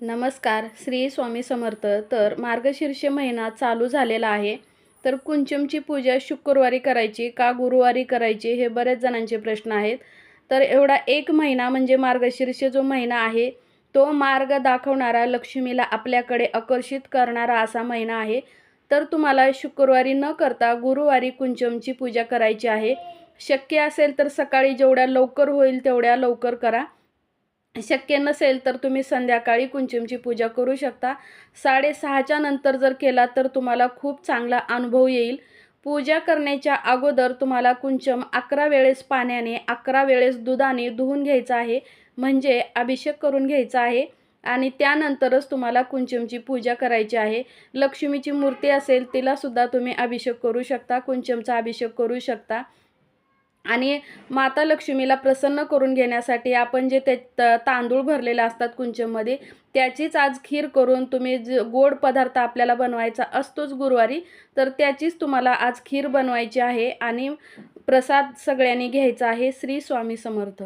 नमस्कार श्री स्वामी समर्थ. तर मार्गशीर्ष महिना चालू झालेला आहे. तर कुंचमची पूजा शुक्रवारी करायची का गुरुवारी करायची हे बऱ्याच जणांचे प्रश्न आहेत. तर एवढा एक महिना म्हणजे मार्गशीर्ष जो महिना आहे तो मार्ग दाखवणारा लक्ष्मीला आपल्याकडे आकर्षित करणारा असा महिना आहे. तर तुम्हाला शुक्रवारी न करता गुरुवारी कुंचमची पूजा करायची आहे. शक्य असेल तर सकाळी जेवढ्या लवकर होईल तेवढ्या लवकर करा. शक्य नसेल तर तुम्ही संध्याकाळी कुंचमची पूजा करू शकता. साडेसहाच्या नंतर जर केला तर तुम्हाला खूप चांगला अनुभव येईल. पूजा करण्याच्या अगोदर तुम्हाला कुंचम अकरा वेळेस पाण्याने अकरा वेळेस दुधाने धुवून घ्यायचं आहे. म्हणजे अभिषेक करून घ्यायचा आहे. आणि त्यानंतरच तुम्हाला कुंचमची पूजा करायची आहे. लक्ष्मीची मूर्ती असेल तिलासुद्धा तुम्ही अभिषेक करू शकता कुंचमचा अभिषेक करू शकता. आणि माता लक्ष्मीला प्रसन्न करून घेण्यासाठी आपण जे ते तांदूळ भरलेले असतात कुंचमध्ये त्याचीच आज खीर करून तुम्ही ज गोड पदार्थ आपल्याला बनवायचा असतोच गुरुवारी तर त्याचीच तुम्हाला आज खीर बनवायची आहे आणि प्रसाद सगळ्यांनी घ्यायचा आहे श्री स्वामी समर्थ.